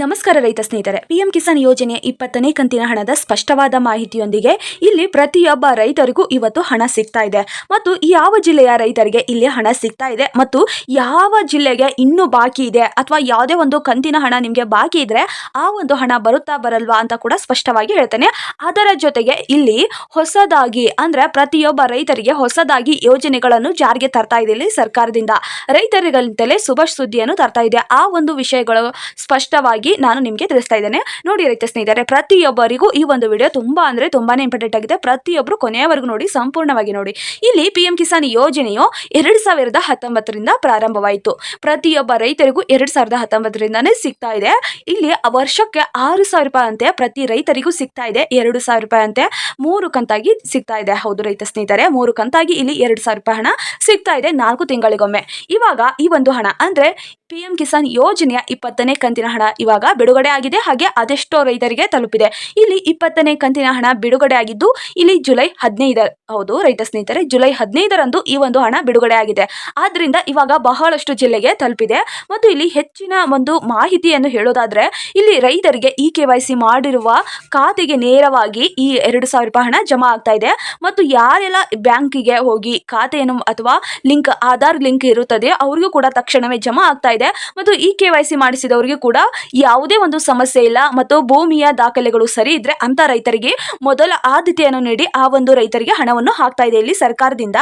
ನಮಸ್ಕಾರ ರೈತ ಸ್ನೇಹಿತರೆ. ಪಿಎಂ ಕಿಸಾನ್ ಯೋಜನೆಯ ಇಪ್ಪತ್ತನೇ ಕಂತಿನ ಹಣದ ಸ್ಪಷ್ಟವಾದ ಮಾಹಿತಿಯೊಂದಿಗೆ ಇಲ್ಲಿ ಪ್ರತಿಯೊಬ್ಬ ರೈತರಿಗೂ ಇವತ್ತು ಹಣ ಸಿಗ್ತಾ ಇದೆ. ಮತ್ತು ಯಾವ ಜಿಲ್ಲೆಯ ರೈತರಿಗೆ ಇಲ್ಲಿ ಹಣ ಸಿಗ್ತಾ ಇದೆ ಮತ್ತು ಯಾವ ಜಿಲ್ಲೆಗೆ ಇನ್ನೂ ಬಾಕಿ ಇದೆ ಅಥವಾ ಯಾವುದೇ ಒಂದು ಕಂತಿನ ಹಣ ನಿಮಗೆ ಬಾಕಿ ಇದ್ರೆ ಆ ಒಂದು ಹಣ ಬರುತ್ತಾ ಬರಲ್ವಾ ಅಂತ ಕೂಡ ಸ್ಪಷ್ಟವಾಗಿ ಹೇಳ್ತೇನೆ. ಅದರ ಜೊತೆಗೆ ಇಲ್ಲಿ ಹೊಸದಾಗಿ ಅಂದ್ರೆ ಪ್ರತಿಯೊಬ್ಬ ರೈತರಿಗೆ ಹೊಸದಾಗಿ ಯೋಜನೆಗಳನ್ನು ಜಾರಿಗೆ ತರ್ತಾ ಇದೆ ಇಲ್ಲಿ ಸರ್ಕಾರದಿಂದ. ರೈತರಿಗಂತಲೇ ಶುಭ ಸುದ್ದಿಯನ್ನು ತರ್ತಾ ಇದೆ. ಆ ಒಂದು ವಿಷಯಗಳು ಸ್ಪಷ್ಟವಾಗಿ ನಾನು ನಿಮಗೆ ತಿಳಿಸ್ತಾ ಇದ್ದೇನೆ. ನೋಡಿ ರೈತ ಸ್ನೇಹಿತರೆ, ಪ್ರತಿಯೊಬ್ಬರಿಗೂ ಈ ಒಂದು ವಿಡಿಯೋ ತುಂಬಾ ಅಂದ್ರೆ ತುಂಬಾನೇ ಇಂಪಾರ್ಟೆಂಟ್ ಆಗಿದೆ. ಪ್ರತಿಯೊಬ್ಬರು ಕೊನೆಯವರೆಗೂ ನೋಡಿ, ಸಂಪೂರ್ಣವಾಗಿ ನೋಡಿ. ಇಲ್ಲಿ ಪಿ ಎಂ ಕಿಸಾನ್ ಯೋಜನೆಯು ಎರಡು ಸಾವಿರದ ಹತ್ತೊಂಬತ್ತರಿಂದ ಪ್ರಾರಂಭವಾಯಿತು. ಪ್ರತಿಯೊಬ್ಬ ರೈತರಿಗೂ ಎರಡು ಸಾವಿರದ ಹತ್ತೊಂಬತ್ತರಿಂದನೇ ಸಿಗ್ತಾ ಇದೆ. ಇಲ್ಲಿ ವರ್ಷಕ್ಕೆ ಆರು ಸಾವಿರ ರೂಪಾಯಿ ಅಂತೆ ಪ್ರತಿ ರೈತರಿಗೂ ಸಿಗ್ತಾ ಇದೆ. ಎರಡು ಸಾವಿರ ರೂಪಾಯಿ ಅಂತೆ ಮೂರು ಕಂತಾಗಿ ಸಿಗ್ತಾ ಇದೆ. ಹೌದು ರೈತ ಸ್ನೇಹಿತರೆ, ಮೂರು ಕಂತಾಗಿ ಇಲ್ಲಿ ಎರಡು ಸಾವಿರ ರೂಪಾಯಿ ಹಣ ಸಿಗ್ತಾ ಇದೆ ನಾಲ್ಕು ತಿಂಗಳಿಗೊಮ್ಮೆ. ಇವಾಗ ಈ ಒಂದು ಹಣ ಅಂದ್ರೆ ಪಿ ಎಂ ಕಿಸಾನ್ ಯೋಜನೆಯ ಇಪ್ಪತ್ತನೇ ಕಂತಿನ ಹಣ ಇವಾಗ ಬಿಡುಗಡೆ ಆಗಿದೆ. ಹಾಗೆ ಅದೆಷ್ಟೋ ರೈತರಿಗೆ ತಲುಪಿದೆ. ಇಲ್ಲಿ ಇಪ್ಪತ್ತನೇ ಕಂತಿನ ಹಣ ಬಿಡುಗಡೆ ಆಗಿದ್ದು, ಇಲ್ಲಿ ಜುಲೈ ಹದಿನೈದರ, ಹೌದು ರೈತ ಸ್ನೇಹಿತರೆ, ಜುಲೈ ಹದಿನೈದರಂದು ಈ ಒಂದು ಹಣ ಬಿಡುಗಡೆ ಆಗಿದೆ. ಆದ್ರಿಂದ ಇವಾಗ ಬಹಳಷ್ಟು ಜಿಲ್ಲೆಗೆ ತಲುಪಿದೆ. ಮತ್ತು ಇಲ್ಲಿ ಹೆಚ್ಚಿನ ಒಂದು ಮಾಹಿತಿಯನ್ನು ಹೇಳೋದಾದ್ರೆ, ಇಲ್ಲಿ ರೈತರಿಗೆ ಇ ಕೆ ವೈ ಸಿ ಮಾಡಿರುವ ಖಾತೆಗೆ ನೇರವಾಗಿ ಈ ಎರಡು ಸಾವಿರ ರೂಪಾಯಿ ಹಣ ಜಮಾ ಆಗ್ತಾ ಇದೆ. ಮತ್ತು ಯಾರೆಲ್ಲ ಬ್ಯಾಂಕಿಗೆ ಹೋಗಿ ಖಾತೆಯನ್ನು ಅಥವಾ ಲಿಂಕ್, ಆಧಾರ್ ಲಿಂಕ್ ಇರುತ್ತದೆ ಅವರಿಗೂ ಕೂಡ ತಕ್ಷಣವೇ ಜಮಾ ಆಗ್ತಾ ಇದೆ. ಮತ್ತು ಈ ಕೆ ವೈ ಸಿ ಮಾಡಿಸಿದವರಿಗೆ ಕೂಡ ಯಾವುದೇ ಒಂದು ಸಮಸ್ಯೆ ಇಲ್ಲ. ಮತ್ತು ಭೂಮಿಯ ದಾಖಲೆಗಳು ಸರಿ ಇದ್ರೆ ಅಂತ ರೈತರಿಗೆ ಮೊದಲ ಆದ್ಯತೆಯನ್ನು ನೀಡಿ ಆ ಒಂದು ರೈತರಿಗೆ ಹಣವನ್ನು ಹಾಕ್ತಾ ಇದೆ ಇಲ್ಲಿ ಸರ್ಕಾರದಿಂದ.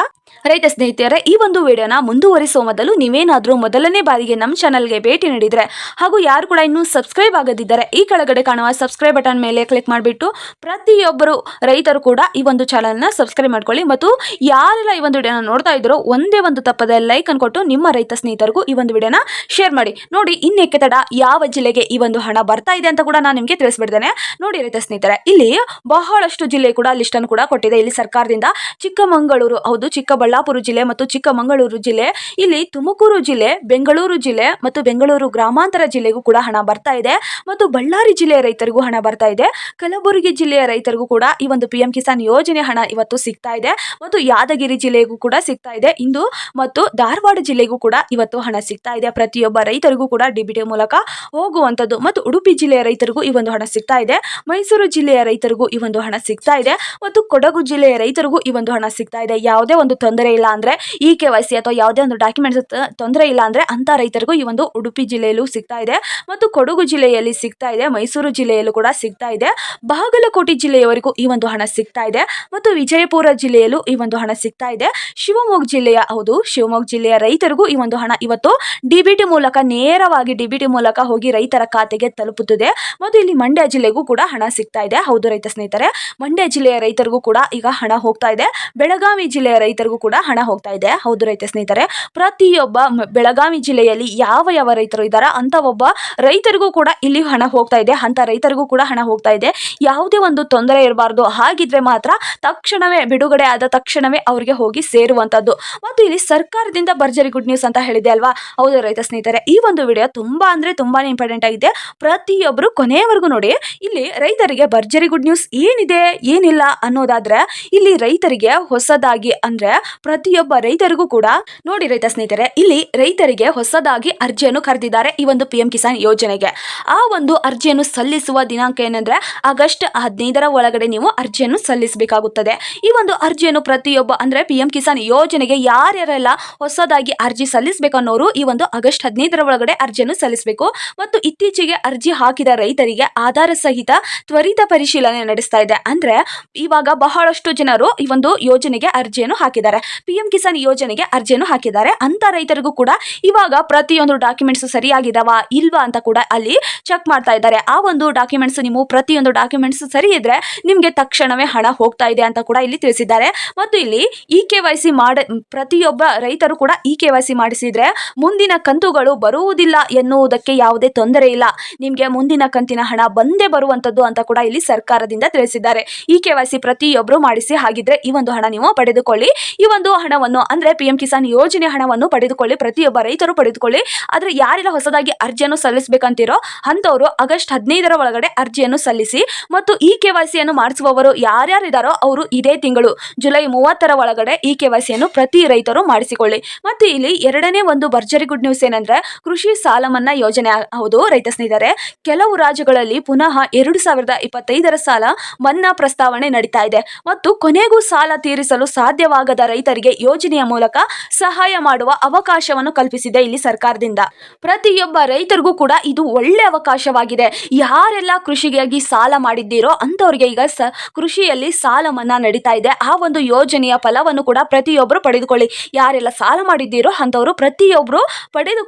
ರೈತ ಸ್ನೇಹಿತರೆ, ಈ ಒಂದು ವಿಡಿಯೋನ ಮುಂದುವರಿಸುವ ಮೊದಲು ನೀವೇನಾದರೂ ಮೊದಲನೇ ಬಾರಿಗೆ ನಮ್ಮ ಚಾನಲ್ಗೆ ಭೇಟಿ ನೀಡಿದರೆ ಹಾಗೂ ಯಾರು ಕೂಡ ಇನ್ನೂ ಸಬ್ಸ್ಕ್ರೈಬ್ ಆಗದಿದ್ದರೆ ಈ ಕೆಳಗಡೆ ಕಾಣುವ ಸಬ್ಸ್ಕ್ರೈಬ್ ಬಟನ್ ಮೇಲೆ ಕ್ಲಿಕ್ ಮಾಡಿಬಿಟ್ಟು ಪ್ರತಿಯೊಬ್ಬರು ರೈತರು ಕೂಡ ಈ ಒಂದು ಚಾನಲ್ನ ಸಬ್ಸ್ಕ್ರೈಬ್ ಮಾಡ್ಕೊಳ್ಳಿ. ಮತ್ತು ಯಾರೆಲ್ಲ ಈ ಒಂದು ವಿಡಿಯೋನ ನೋಡ್ತಾ ಇದ್ರೋ ಒಂದೇ ಒಂದು ತಪ್ಪದ ಲೈಕ್ ಅನ್ನು ಕೊಟ್ಟು ನಿಮ್ಮ ರೈತ ಸ್ನೇಹಿತರಿಗೂ ಈ ಒಂದು ವಿಡಿಯೋನ ಶೇರ್ ಮಾಡಿ. ನೋಡಿ ಇನ್ನೇಕೆ ತಡ ಯಾವ ಜಿಲ್ಲೆಗೆ ಈ ಒಂದು ಹಣ ಬರ್ತಾ ಇದೆ ಅಂತ ಕೂಡ ನಾನು ನಿಮಗೆ ತಿಳಿಸ್ಬಿಡ್ತೇನೆ. ನೋಡಿ ರೈತ ಸ್ನೇಹಿತರೆ, ಇಲ್ಲಿ ಬಹಳಷ್ಟು ಜಿಲ್ಲೆ ಕೂಡ ಲಿಸ್ಟ್ ಅನ್ನು ಕೂಡ ಕೊಟ್ಟಿದೆ. ಇಲ್ಲಿ ಸರ್ಕಾರದಿಂದ ಚಿಕ್ಕಮಗಳೂರು, ಹೌದು, ಚಿಕ್ಕಬಳ್ಳಾಪುರ ಜಿಲ್ಲೆ ಮತ್ತು ಚಿಕ್ಕಮಗಳೂರು ಜಿಲ್ಲೆ, ಇಲ್ಲಿ ತುಮಕೂರು ಜಿಲ್ಲೆ, ಬೆಂಗಳೂರು ಜಿಲ್ಲೆ ಮತ್ತು ಬೆಂಗಳೂರು ಗ್ರಾಮಾಂತರ ಜಿಲ್ಲೆಗೂ ಕೂಡ ಹಣ ಬರ್ತಾ ಇದೆ ಮತ್ತು ಬಳ್ಳಾರಿ ಜಿಲ್ಲೆಯ ರೈತರಿಗೂ ಹಣ ಬರ್ತಾ ಇದೆ. ಕಲಬುರಗಿ ಜಿಲ್ಲೆಯ ರೈತರಿಗೂ ಕೂಡ ಈ ಒಂದು ಪಿ ಕಿಸಾನ್ ಯೋಜನೆ ಹಣ ಇವತ್ತು ಸಿಗ್ತಾ ಇದೆ ಮತ್ತು ಯಾದಗಿರಿ ಜಿಲ್ಲೆಗೂ ಕೂಡ ಸಿಗ್ತಾ ಇದೆ. ಇಂದು ಮತ್ತು ಧಾರವಾಡ ಜಿಲ್ಲೆಗೂ ಕೂಡ ಇವತ್ತು ಹಣ ಸಿಗ್ತಾ ಇದೆ. ಪ್ರತಿಯೊಬ್ಬ ರೈತರಿಗೂ ಕೂಡ ಡಿಬಿಟಿ ಮೂಲಕ ಹೋಗುವಂಥದ್ದು. ಮತ್ತು ಉಡುಪಿ ಜಿಲ್ಲೆಯ ರೈತರಿಗೂ ಈ ಒಂದು ಹಣ ಸಿಗ್ತಾ ಇದೆ. ಮೈಸೂರು ಜಿಲ್ಲೆಯ ರೈತರಿಗೂ ಈ ಒಂದು ಹಣ ಸಿಗ್ತಾ ಇದೆ. ಮತ್ತು ಕೊಡಗು ಜಿಲ್ಲೆಯ ರೈತರಿಗೂ ಈ ಒಂದು ಹಣ ಸಿಗ್ತಾ ಇದೆ. ಯಾವುದೇ ಒಂದು ತೊಂದರೆ ಇಲ್ಲ ಅಂದ್ರೆ ಇ ಕೆ ವೈ ಅಥವಾ ಯಾವುದೇ ಒಂದು ಡಾಕ್ಯುಮೆಂಟ್ಸ್ ತೊಂದರೆ ಇಲ್ಲ ಅಂದ್ರೆ ಅಂತ ರೈತರಿಗೂ ಈ ಒಂದು ಉಡುಪಿ ಜಿಲ್ಲೆಯಲ್ಲೂ ಸಿಗ್ತಾ ಇದೆ. ಮತ್ತು ಕೊಡಗು ಜಿಲ್ಲೆಯಲ್ಲಿ ಸಿಗ್ತಾ ಇದೆ. ಮೈಸೂರು ಜಿಲ್ಲೆಯಲ್ಲೂ ಕೂಡ ಸಿಗ್ತಾ ಇದೆ. ಬಾಗಲಕೋಟೆ ಜಿಲ್ಲೆಯವರೆಗೂ ಈ ಒಂದು ಹಣ ಸಿಗ್ತಾ ಇದೆ. ಮತ್ತು ವಿಜಯಪುರ ಜಿಲ್ಲೆಯಲ್ಲೂ ಈ ಒಂದು ಹಣ ಸಿಗ್ತಾ ಇದೆ. ಶಿವಮೊಗ್ಗ ಜಿಲ್ಲೆಯ ಹೌದು. ಶಿವಮೊಗ್ಗ ಜಿಲ್ಲೆಯ ರೈತರಿಗೂ ಈ ಒಂದು ಹಣ. ಇವತ್ತು ಡಿಬಿಟಿ ಮೂಲಕ ನೇರವಾಗಿ ಡಿಬಿಟಿ ಮೂಲಕ ಹೋಗಿ ರೈತರ ಖಾತೆಗೆ ತಲುಪುತ್ತದೆ. ಮತ್ತು ಇಲ್ಲಿ ಮಂಡ್ಯ ಜಿಲ್ಲೆಗೂ ಕೂಡ ಹಣ ಸಿಗ್ತಾ ಇದೆ. ಹೌದು ರೈತ ಸ್ನೇಹಿತರೆ, ಮಂಡ್ಯ ಜಿಲ್ಲೆಯ ರೈತರಿಗೂ ಕೂಡ ಈಗ ಹಣ ಹೋಗ್ತಾ ಇದೆ. ಬೆಳಗಾವಿ ಜಿಲ್ಲೆಯ ರೈತರಿಗೂ ಕೂಡ ಹಣ ಹೋಗ್ತಾ ಇದೆ. ಹೌದು ರೈತ ಸ್ನೇಹಿತರೆ, ಪ್ರತಿಯೊಬ್ಬ ಬೆಳಗಾವಿ ಜಿಲ್ಲೆಯಲ್ಲಿ ಯಾವ ಯಾವ ರೈತರು ಇದ್ದಾರ ಅಂತ ಒಬ್ಬ ರೈತರಿಗೂ ಕೂಡ ಇಲ್ಲಿ ಹಣ ಹೋಗ್ತಾ ಇದೆ. ಅಂತ ರೈತರಿಗೂ ಕೂಡ ಹಣ ಹೋಗ್ತಾ ಇದೆ. ಯಾವುದೇ ಒಂದು ತೊಂದರೆ ಇರಬಾರ್ದು. ಹಾಗಿದ್ರೆ ಮಾತ್ರ ತಕ್ಷಣವೇ, ಬಿಡುಗಡೆ ಆದ ತಕ್ಷಣವೇ ಅವರಿಗೆ ಹೋಗಿ ಸೇರುವಂತದ್ದು ಮತ್ತು ಇಲ್ಲಿ ಸರ್ಕಾರದಿಂದ ಭರ್ಜರಿ ಗುಡ್ ನ್ಯೂಸ್ ಅಂತ ಹೇಳಿದೆ ಅಲ್ವಾ? ಹೌದು ರೈತ ಸ್ನೇಹಿತರೆ, ಈ ಒಂದು ವಿಡಿಯೋ ತುಂಬಾ ಅಂದ್ರೆ ತುಂಬಾ ಇಂಪಾರ್ಟೆಂಟ್ ಆಗಿದೆ. ಪ್ರತಿಯೊಬ್ಬರು ಕೊನೆಯವರೆಗೂ ನೋಡಿ, ಇಲ್ಲಿ ರೈತರಿಗೆ ಭರ್ಜರಿ ಗುಡ್ ನ್ಯೂಸ್ ಏನಿದೆ, ಏನಿಲ್ಲ ಅನ್ನೋದಾದ್ರೆ, ಇಲ್ಲಿ ರೈತರಿಗೆ ಹೊಸದಾಗಿ ಅಂದ್ರೆ ಪ್ರತಿಯೊಬ್ಬ ರೈತರಿಗೂ ಕೂಡ ನೋಡಿ ರೈತ ಸ್ನೇಹಿತರೆ, ಇಲ್ಲಿ ರೈತರಿಗೆ ಹೊಸದಾಗಿ ಅರ್ಜಿಯನ್ನು ಕರೆದಿದ್ದಾರೆ ಈ ಒಂದು ಪಿ ಎಂ ಕಿಸಾನ್ ಯೋಜನೆಗೆ. ಆ ಒಂದು ಅರ್ಜಿಯನ್ನು ಸಲ್ಲಿಸುವ ದಿನಾಂಕ ಏನಂದ್ರೆ, ಆಗಸ್ಟ್ ಹದಿನೈದರ ಒಳಗಡೆ ನೀವು ಅರ್ಜಿಯನ್ನು ಸಲ್ಲಿಸಬೇಕಾಗುತ್ತದೆ. ಈ ಒಂದು ಅರ್ಜಿಯನ್ನು ಪ್ರತಿಯೊಬ್ಬ ಅಂದ್ರೆ ಪಿ ಎಂ ಕಿಸಾನ್ ಯೋಜನೆಗೆ ಯಾರ್ಯಾರೆಲ್ಲ ಹೊಸದಾಗಿ ಅರ್ಜಿ ಸಲ್ಲಿಸಬೇಕನ್ನೋರು ಈ ಒಂದು ಆಗಸ್ಟ್ ಹದಿನೈದರ ಒಳಗಡೆ ಅರ್ಜಿಯನ್ನು ಸಲ್ಲಿಸಬೇಕು. ಮತ್ತು ಇತ್ತೀಚೆಗೆ ಅರ್ಜಿ ಹಾಕಿದ ರೈತರಿಗೆ ಆಧಾರ ಸಹಿತ ತ್ವರಿತ ಪರಿಶೀಲನೆ ನಡೆಸ್ತಾ ಇದೆ. ಅಂದ್ರೆ ಇವಾಗ ಬಹಳಷ್ಟು ಜನರು ಈ ಒಂದು ಯೋಜನೆಗೆ ಅರ್ಜಿಯನ್ನು ಹಾಕಿದ್ದಾರೆ. ಪಿ ಎಂ ಕಿಸಾನ್ ಯೋಜನೆಗೆ ಅರ್ಜಿಯನ್ನು ಹಾಕಿದ್ದಾರೆ. ಅಂತ ರೈತರಿಗೂ ಕೂಡ ಇವಾಗ ಪ್ರತಿಯೊಂದು ಡಾಕ್ಯುಮೆಂಟ್ಸ್ ಸರಿಯಾಗಿದಾವ, ಇಲ್ವಾ ಅಂತ ಕೂಡ ಅಲ್ಲಿ ಚೆಕ್ ಮಾಡ್ತಾ ಇದ್ದಾರೆ. ಆ ಒಂದು ಡಾಕ್ಯುಮೆಂಟ್ಸ್ ನೀವು ಪ್ರತಿಯೊಂದು ಡಾಕ್ಯುಮೆಂಟ್ಸ್ ಸರಿ ಇದ್ರೆ ನಿಮಗೆ ತಕ್ಷಣವೇ ಹಣ ಹೋಗ್ತಾ ಇದೆ ಅಂತ ಕೂಡ ಇಲ್ಲಿ ತಿಳಿಸಿದ್ದಾರೆ. ಮತ್ತು ಇಲ್ಲಿ ಇ ಕೆ ವೈ ಸಿ ಮಾಡ ಪ್ರತಿಯೊಬ್ಬ ರೈತರು ಕೂಡ ಇ ಕೆ ವೈ ಸಿ ಮಾಡಿಸಿದ್ರೆ ಮುಂದಿನ ಕಂತುಗಳು ಬರುವುದಿಲ್ಲ ಎನ್ನುವುದಕ್ಕೆ ಯಾವುದೇ ತೊಂದರೆ ಇಲ್ಲ. ನಿಮಗೆ ಮುಂದಿನ ಕಂತಿನ ಹಣ ಬಂದೇ ಬರುವಂತದ್ದು ಅಂತ ಕೂಡ ಇಲ್ಲಿ ಸರ್ಕಾರದಿಂದ ತಿಳಿಸಿದ್ದಾರೆ. ಈ ಕೆ ವೈ ಪ್ರತಿಯೊಬ್ಬರು ಮಾಡಿಸಿ ಹಾಗಿದ್ರೆ ಈ ಒಂದು ಹಣ ನೀವು ಪಡೆದುಕೊಳ್ಳಿ. ಈ ಒಂದು ಹಣವನ್ನು ಅಂದ್ರೆ ಪಿ ಎಂ ಕಿಸಾನ್ ಯೋಜನೆ ಹಣವನ್ನು ಪಡೆದುಕೊಳ್ಳಿ. ಪ್ರತಿಯೊಬ್ಬ ರೈತರು ಪಡೆದುಕೊಳ್ಳಿ. ಆದ್ರೆ ಯಾರೆಲ್ಲ ಹೊಸದಾಗಿ ಅರ್ಜಿಯನ್ನು ಸಲ್ಲಿಸಬೇಕಂತಿರೋ ಅಂತವರು ಆಗಸ್ಟ್ ಹದಿನೈದರ ಒಳಗಡೆ ಅರ್ಜಿಯನ್ನು ಸಲ್ಲಿಸಿ ಮತ್ತು ಈ ಕೆ ವೈ ಸಿಯನ್ನು ಮಾಡಿಸುವವರು ಯಾರ್ಯಾರಿದ್ದಾರೋ ಅವರು ಇದೇ ತಿಂಗಳು ಜುಲೈ ಮೂವತ್ತರ ಒಳಗಡೆ ಈ ಕೆ ವೈ ಪ್ರತಿ ರೈತರು ಮಾಡಿಸಿಕೊಳ್ಳಿ. ಮತ್ತು ಇಲ್ಲಿ ಎರಡನೇ ಒಂದು ಭರ್ಜರಿ ಗುಡ್ ನ್ಯೂಸ್ ಏನಂದ್ರೆ ಅಂದ್ರೆ ಕೃಷಿ ಸಾಲ ಮನ್ನಾ ಯೋಜನೆ ಹೌದು. ರೈತ ಸ್ನೇಹಿತರೆ, ಕೆಲವು ರಾಜ್ಯಗಳಲ್ಲಿ ಪುನಃ ಎರಡು ಸಾವಿರದ ಇಪ್ಪತ್ತೈದರ ಸಾಲ ಮನ್ನಾ ಪ್ರಸ್ತಾವನೆ ನಡೀತಾ ಇದೆ. ಮತ್ತು ಕೊನೆಗೂ ಸಾಲ ತೀರಿಸಲು ಸಾಧ್ಯವಾಗದ ರೈತರಿಗೆ ಯೋಜನೆಯ ಮೂಲಕ ಸಹಾಯ ಮಾಡುವ ಅವಕಾಶವನ್ನು ಕಲ್ಪಿಸಿದೆ ಇಲ್ಲಿ ಸರ್ಕಾರದಿಂದ. ಪ್ರತಿಯೊಬ್ಬ ರೈತರಿಗೂ ಕೂಡ ಇದು ಒಳ್ಳೆ ಅವಕಾಶವಾಗಿದೆ. ಯಾರೆಲ್ಲ ಕೃಷಿಗಾಗಿ ಸಾಲ ಮಾಡಿದ್ದೀರೋ ಅಂತವರಿಗೆ ಈಗ ಸ, ಕೃಷಿಯಲ್ಲಿ ಸಾಲ ಮನ್ನಾ ನಡೀತಾ ಇದೆ. ಆ ಒಂದು ಯೋಜನೆಯ ಫಲವನ್ನು ಕೂಡ ಪ್ರತಿಯೊಬ್ಬರು ಪಡೆದುಕೊಳ್ಳಿ. ಯಾರೆಲ್ಲ ಸಾಲ ಮಾಡಿದ್ದೀರೋ ಅಂತವರು ಪ್ರತಿಯೊಬ್ಬರು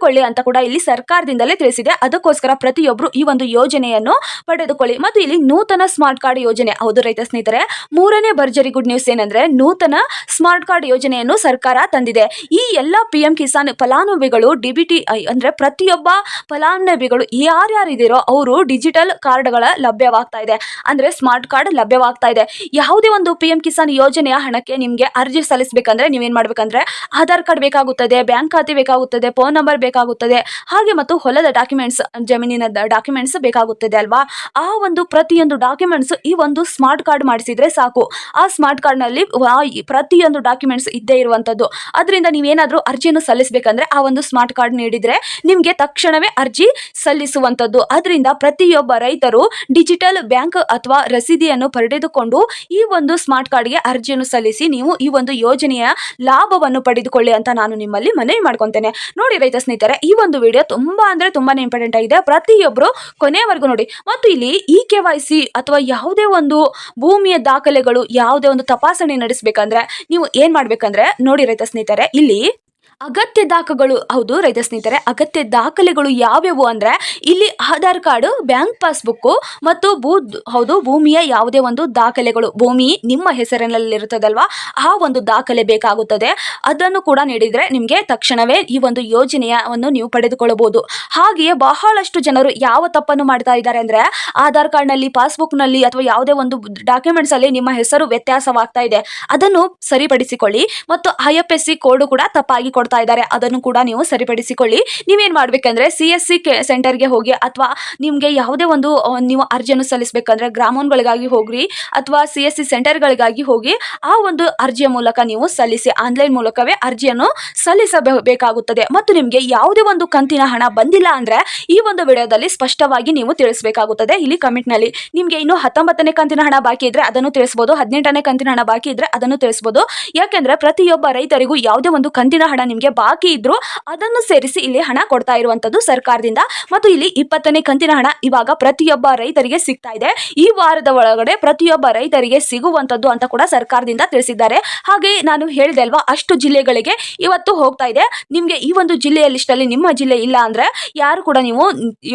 ಪಡೆದುಕೊಳ್ಳಿ ಅಂತ ಕೂಡ ಇಲ್ಲಿ ಸರ್ಕಾರದಿಂದಲೇ ತಿಳಿಸಿದೆ. ಅದಕ್ಕೋಸ್ಕರ ಪ್ರತಿಯೊಬ್ಬರು ಈ ಒಂದು ಯೋಜನೆಯನ್ನು ಪಡೆದುಕೊಳ್ಳಿ. ಮತ್ತು ಇಲ್ಲಿ ನೂತನ ಸ್ಮಾರ್ಟ್ ಕಾರ್ಡ್ ಯೋಜನೆ. ಹೌದು ರೈತ ಸ್ನೇಹಿತರೆ, ಮೂರನೇ ಭರ್ಜರಿ ಗುಡ್ ನ್ಯೂಸ್ ಏನಂದ್ರೆ ನೂತನ ಸ್ಮಾರ್ಟ್ ಕಾರ್ಡ್ ಯೋಜನೆಯನ್ನು ಸರ್ಕಾರ ತಂದಿದೆ. ಈ ಎಲ್ಲ ಪಿ ಎಂ ಕಿಸಾನ್ ಫಲಾನುಭವಿಗಳು ಡಿಬಿಟಿ ಅಂದ್ರೆ ಪ್ರತಿಯೊಬ್ಬ ಫಲಾನುಭವಿಗಳು ಯಾರ್ಯಾರಿದಿರೋ ಅವರು ಡಿಜಿಟಲ್ ಕಾರ್ಡ್ಗಳ ಲಭ್ಯವಾಗ್ತಾ ಇದೆ. ಅಂದ್ರೆ ಸ್ಮಾರ್ಟ್ ಕಾರ್ಡ್ ಲಭ್ಯವಾಗ್ತಾ ಇದೆ. ಯಾವುದೇ ಒಂದು ಪಿ ಕಿಸಾನ್ ಯೋಜನೆಯ ಹಣಕ್ಕೆ ನಿಮಗೆ ಅರ್ಜಿ ಸಲ್ಲಿಸಬೇಕಂದ್ರೆ ನೀವೇನ್ ಮಾಡ್ಬೇಕಂದ್ರೆ ಆಧಾರ್ ಕಾರ್ಡ್ ಬೇಕಾಗುತ್ತದೆ, ಬ್ಯಾಂಕ್ ಖಾತೆ ಬೇಕಾಗುತ್ತದೆ, ಫೋನ್ ನಂಬರ್ ಹಾಗೆ ಮತ್ತು ಹೊಲದ ಡಾಕ್ಯುಮೆಂಟ್ಸ್ ಜಮೀನಿನ ಡಾಕ್ಯುಮೆಂಟ್ಸ್ ಬೇಕಾಗುತ್ತದೆ ಅಲ್ವಾ? ಆ ಒಂದು ಪ್ರತಿಯೊಂದು ಡಾಕ್ಯುಮೆಂಟ್ಸ್ ಈ ಒಂದು ಸ್ಮಾರ್ಟ್ ಕಾರ್ಡ್ ಮಾಡಿಸಿದ್ರೆ ಸಾಕು. ಆ ಸ್ಮಾರ್ಟ್ ಕಾರ್ಡ್ನಲ್ಲಿ ಪ್ರತಿಯೊಂದು ಡಾಕ್ಯುಮೆಂಟ್ಸ್ ಇದ್ದೇ ಇರುವಂಥದ್ದು. ಅದರಿಂದ ನೀವೇನಾದರೂ ಅರ್ಜಿಯನ್ನು ಸಲ್ಲಿಸಬೇಕಂದ್ರೆ ಆ ಒಂದು ಸ್ಮಾರ್ಟ್ ಕಾರ್ಡ್ ನೀಡಿದ್ರೆ ನಿಮಗೆ ತಕ್ಷಣವೇ ಅರ್ಜಿ ಸಲ್ಲಿಸುವಂಥದ್ದು. ಅದರಿಂದ ಪ್ರತಿಯೊಬ್ಬ ರೈತರು ಡಿಜಿಟಲ್ ಬ್ಯಾಂಕ್ ಅಥವಾ ರಸೀದಿಯನ್ನು ಪಡೆದುಕೊಂಡು ಈ ಒಂದು ಸ್ಮಾರ್ಟ್ ಕಾರ್ಡ್ಗೆ ಅರ್ಜಿಯನ್ನು ಸಲ್ಲಿಸಿ ನೀವು ಈ ಒಂದು ಯೋಜನೆಯ ಲಾಭವನ್ನು ಪಡೆದುಕೊಳ್ಳಿ ಅಂತ ನಾನು ನಿಮ್ಮಲ್ಲಿ ಮನವಿ ಮಾಡ್ಕೊತೇನೆ. ನೋಡಿ ರೈತ ಸ್ನೇಹಿತರೆ ಈ ಒಂದು ವಿಡಿಯೋ ತುಂಬಾ ಅಂದ್ರೆ ತುಂಬಾನೇ ಇಂಪಾರ್ಟೆಂಟ್ ಆಗಿದೆ. ಪ್ರತಿಯೊಬ್ಬರು ಕೊನೆಯವರೆಗೂ ನೋಡಿ. ಮತ್ತು ಇಲ್ಲಿ ಇ ಕೆ ಅಥವಾ ಯಾವುದೇ ಒಂದು ಭೂಮಿಯ ದಾಖಲೆಗಳು ಯಾವುದೇ ಒಂದು ತಪಾಸಣೆ ನಡೆಸಬೇಕಂದ್ರೆ ನೀವು ಏನ್ ಮಾಡ್ಬೇಕಂದ್ರೆ ನೋಡಿ ರೈತ ಸ್ನೇಹಿತರೆ, ಇಲ್ಲಿ ಅಗತ್ಯ ದಾಖಲೆಗಳು ಹೌದು ರೈತ ಸ್ನೇಹಿತರೆ, ಅಗತ್ಯ ದಾಖಲೆಗಳು ಯಾವ್ಯಾವು ಅಂದ್ರೆ ಇಲ್ಲಿ ಆಧಾರ್ ಕಾರ್ಡ್, ಬ್ಯಾಂಕ್ ಪಾಸ್ಬುಕ್ ಮತ್ತು ಭೂ ಹೌದು ಭೂಮಿಯ ಯಾವುದೇ ಒಂದು ದಾಖಲೆಗಳು. ಭೂಮಿ ನಿಮ್ಮ ಹೆಸರಿನಲ್ಲಿರುತ್ತದಲ್ವಾ? ಆ ಒಂದು ದಾಖಲೆ ಬೇಕಾಗುತ್ತದೆ. ಅದನ್ನು ಕೂಡ ನೀಡಿದ್ರೆ ನಿಮಗೆ ತಕ್ಷಣವೇ ಈ ಒಂದು ಯೋಜನೆಯನ್ನು ನೀವು ಪಡೆದುಕೊಳ್ಳಬಹುದು. ಹಾಗೆಯೇ ಬಹಳಷ್ಟು ಜನರು ಯಾವ ತಪ್ಪನ್ನು ಮಾಡ್ತಾ ಇದ್ದಾರೆ ಅಂದ್ರೆ ಆಧಾರ್ ಕಾರ್ಡ್ನಲ್ಲಿ, ಪಾಸ್ಬುಕ್ನಲ್ಲಿ ಅಥವಾ ಯಾವುದೇ ಒಂದು ಡಾಕ್ಯುಮೆಂಟ್ಸ್ ಅಲ್ಲಿ ನಿಮ್ಮ ಹೆಸರು ವ್ಯತ್ಯಾಸವಾಗ್ತಾ ಇದೆ. ಅದನ್ನು ಸರಿಪಡಿಸಿಕೊಳ್ಳಿ ಮತ್ತು I F S C code ಕೂಡ ತಪ್ಪಾಗಿ ಕೊಡ್ತಾ ಇದ್ದಾರೆ, ಅದನ್ನು ಕೂಡ ನೀವು ಸರಿಪಡಿಸಿಕೊಳ್ಳಿ. ನೀವೇನು ಮಾಡಬೇಕಂದ್ರೆ ಸಿ ಎಸ್ ಸಿ ಕೆ ಸೆಂಟರ್ಗೆ ಹೋಗಿ ಅಥವಾ ನಿಮಗೆ ಯಾವುದೇ ಒಂದು ನೀವು ಅರ್ಜಿಯನ್ನು ಸಲ್ಲಿಸಬೇಕಂದ್ರೆ ಗ್ರಾಮೋನ್ಗಳಿಗಾಗಿ ಹೋಗ್ರಿ, ಅಥವಾ ಸಿ ಎಸ್ ಸಿ ಸೆಂಟರ್ಗಳಿಗಾಗಿ ಹೋಗಿ ಆ ಒಂದು ಅರ್ಜಿಯ ಮೂಲಕ ನೀವು ಸಲ್ಲಿಸಿ, ಆನ್ಲೈನ್ ಮೂಲಕವೇ ಅರ್ಜಿಯನ್ನು ಸಲ್ಲಿಸಬೇಕಾಗುತ್ತದೆ. ಮತ್ತು ನಿಮಗೆ ಯಾವುದೇ ಒಂದು ಕಂತಿನ ಹಣ ಬಂದಿಲ್ಲ ಅಂದ್ರೆ ಈ ಒಂದು ವಿಡಿಯೋದಲ್ಲಿ ಸ್ಪಷ್ಟವಾಗಿ ನೀವು ತಿಳಿಸಬೇಕಾಗುತ್ತದೆ. ಇಲ್ಲಿ ಕಮೆಂಟ್ನಲ್ಲಿ ನಿಮಗೆ ಇನ್ನು ಹತ್ತೊಂಬತ್ತನೇ ಕಂತಿನ ಹಣ ಬಾಕಿ ಇದ್ರೆ ಅದನ್ನು ತಿಳಿಸಬಹುದು ಹದಿನೆಂಟನೇ ಕಂತಿನ ಹಣ ಬಾಕಿ ಇದ್ರೆ ಅದನ್ನು ತಿಳಿಸಬಹುದು ಯಾಕೆಂದ್ರೆ ಪ್ರತಿಯೊಬ್ಬ ರೈತರಿಗೂ ಯಾವುದೇ ಒಂದು ಕಂತಿನ ಹಣ ನಿಮಗೆ ಬಾಕಿ ಇದ್ರು ಅದನ್ನು ಸೇರಿಸಿ ಇಲ್ಲಿ ಹಣ ಕೊಡ್ತಾ ಇರುವಂತದ್ದು ಸರ್ಕಾರದಿಂದ. ಮತ್ತು ಇಲ್ಲಿ ಇಪ್ಪತ್ತನೇ ಕಂತಿನ ಹಣ ಇವಾಗ ಪ್ರತಿಯೊಬ್ಬ ರೈತರಿಗೆ ಸಿಗ್ತಾ ಇದೆ. ಈ ವಾರದ ಒಳಗಡೆ ಪ್ರತಿಯೊಬ್ಬ ರೈತರಿಗೆ ಸಿಗುವಂತದ್ದು ಅಂತ ಕೂಡ ಸರ್ಕಾರದಿಂದ ತಿಳಿಸಿದ್ದಾರೆ. ಹಾಗೆ ನಾನು ಹೇಳಿದೆ ಅಲ್ವಾ, ಅಷ್ಟು ಜಿಲ್ಲೆಗಳಿಗೆ ಇವತ್ತು ಹೋಗ್ತಾ ಇದೆ. ನಿಮಗೆ ಈ ಒಂದು ಜಿಲ್ಲೆಯ ಲಿಸ್ಟಲ್ಲಿ ನಿಮ್ಮ ಜಿಲ್ಲೆ ಇಲ್ಲ ಅಂದ್ರೆ ಯಾರು ಕೂಡ ನೀವು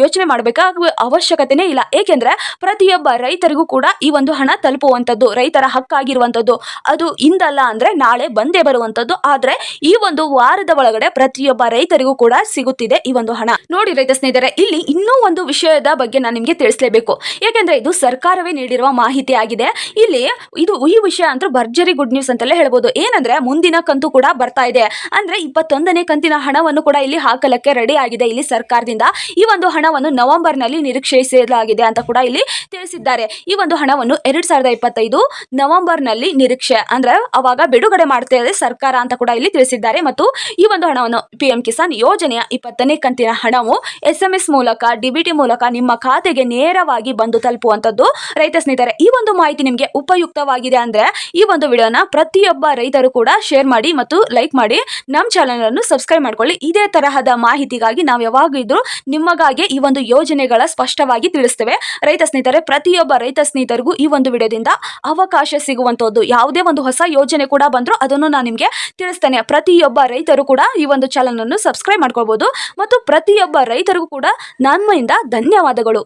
ಯೋಚನೆ ಮಾಡಬೇಕಾಗುವ ಅವಶ್ಯಕತೆನೇ ಇಲ್ಲ. ಏಕೆಂದ್ರೆ ಪ್ರತಿಯೊಬ್ಬ ರೈತರಿಗೂ ಕೂಡ ಈ ಒಂದು ಹಣ ತಲುಪುವಂಥದ್ದು, ರೈತರ ಹಕ್ಕಾಗಿರುವಂಥದ್ದು ಅದು ಇಂದಲ್ಲ ಅಂದ್ರೆ ನಾಳೆ ಬಂದೇ ಬರುವಂಥದ್ದು. ಆದ್ರೆ ಈ ಒಂದು ವಾರದ ಒಳಗಡೆ ಪ್ರತಿಯೊಬ್ಬ ರೈತರಿಗೂ ಕೂಡ ಸಿಗುತ್ತಿದೆ ಈ ಒಂದು ಹಣ. ನೋಡಿ ರೈತ ಸ್ನೇಹಿತರೆ, ಇಲ್ಲಿ ಇನ್ನೂ ಒಂದು ವಿಷಯದ ಬಗ್ಗೆ ನಾನು ನಿಮಗೆ ತಿಳಿಸಲೇಬೇಕು. ಯಾಕೆಂದ್ರೆ ಇದು ಸರ್ಕಾರವೇ ನೀಡಿರುವ ಮಾಹಿತಿ ಆಗಿದೆ. ಇಲ್ಲಿ ಇದು ಈ ವಿಷಯ ಅಂತೂ ಭರ್ಜರಿ ಗುಡ್ ನ್ಯೂಸ್ ಅಂತಲೇ ಹೇಳ್ಬೋದು. ಏನಂದ್ರೆ, ಮುಂದಿನ ಕಂತು ಕೂಡ ಬರ್ತಾ ಇದೆ. ಅಂದ್ರೆ ಇಪ್ಪತ್ತೊಂದನೇ ಕಂತಿನ ಹಣವನ್ನು ಕೂಡ ಇಲ್ಲಿ ಹಾಕಲಕ್ಕೆ ರೆಡಿ ಆಗಿದೆ ಇಲ್ಲಿ ಸರ್ಕಾರದಿಂದ. ಈ ಒಂದು ಹಣವನ್ನು ನವೆಂಬರ್ನಲ್ಲಿ ನಿರೀಕ್ಷಿಸಲಾಗಿದೆ ಅಂತ ಕೂಡ ಇಲ್ಲಿ ತಿಳಿಸಿದ್ದಾರೆ. ಈ ಒಂದು ಹಣವನ್ನು ಎರಡ್ ಸಾವಿರದ ಇಪ್ಪತ್ತೈದು ನವೆಂಬರ್ನಲ್ಲಿ ನಿರೀಕ್ಷೆ ಅಂದ್ರೆ ಅವಾಗ ಬಿಡುಗಡೆ ಮಾಡ್ತಾ ಇದೆ ಸರ್ಕಾರ ಅಂತ ಕೂಡ ಇಲ್ಲಿ ತಿಳಿಸಿದ್ದಾರೆ. ಮತ್ತು ಈ ಒಂದು ಹಣವನ್ನು ಪಿ ಎಂ ಕಿಸಾನ್ ಯೋಜನೆಯ ಇಪ್ಪತ್ತನೇ ಕಂತಿನ ಹಣವು ಎಸ್ ಎಂ ಮೂಲಕ ಡಿಬಿಟಿ ಮೂಲಕ ನಿಮ್ಮ ಖಾತೆಗೆ ನೇರವಾಗಿ ಬಂದು ತಲುಪುವಂತದ್ದು ರೈತ ಸ್ನೇಹಿತರೆ, ಈ ಒಂದು ಮಾಹಿತಿ ನಿಮಗೆ ಉಪಯುಕ್ತವಾಗಿದೆ ಅಂದ್ರೆ ಈ ಒಂದು ವಿಡಿಯೋನ ಪ್ರತಿಯೊಬ್ಬ ರೈತರು ಕೂಡ ಶೇರ್ ಮಾಡಿ ಮತ್ತು ಲೈಕ್ ಮಾಡಿ. ನಮ್ಮ ಚಾನೆಲ್ ಅನ್ನು ಸಬ್ಸ್ಕ್ರೈಬ್ ಮಾಡ್ಕೊಳ್ಳಿ. ಇದೇ ತರಹದ ಮಾಹಿತಿಗಾಗಿ ನಾವು ಯಾವಾಗಿದ್ರು ನಿಮಗಾಗಿ ಈ ಒಂದು ಯೋಜನೆಗಳ ಸ್ಪಷ್ಟವಾಗಿ ತಿಳಿಸ್ತೇವೆ. ರೈತ ಸ್ನೇಹಿತರೆ, ಪ್ರತಿಯೊಬ್ಬ ರೈತ ಸ್ನೇಹಿತರಿಗೂ ಈ ಒಂದು ವಿಡಿಯೋದಿಂದ ಅವಕಾಶ ಸಿಗುವಂತದ್ದು ಯಾವುದೇ ಒಂದು ಹೊಸ ಯೋಜನೆ ಕೂಡ ಬಂದರೂ ಅದನ್ನು ನಾನು ನಿಮಗೆ ತಿಳಿಸ್ತೇನೆ. ಪ್ರತಿಯೊಬ್ಬ ರೈತರು ಕೂಡ ಈ ಒಂದು ಚಾನಲ್ ಅನ್ನು ಸಬ್ಸ್ಕ್ರೈಬ್ ಮಾಡ್ಕೋಬಹುದು ಮತ್ತು ಪ್ರತಿಯೊಬ್ಬ ರೈತರಿಗೂ ಕೂಡ ನಮ್ಮಿಂದ ಧನ್ಯವಾದಗಳು.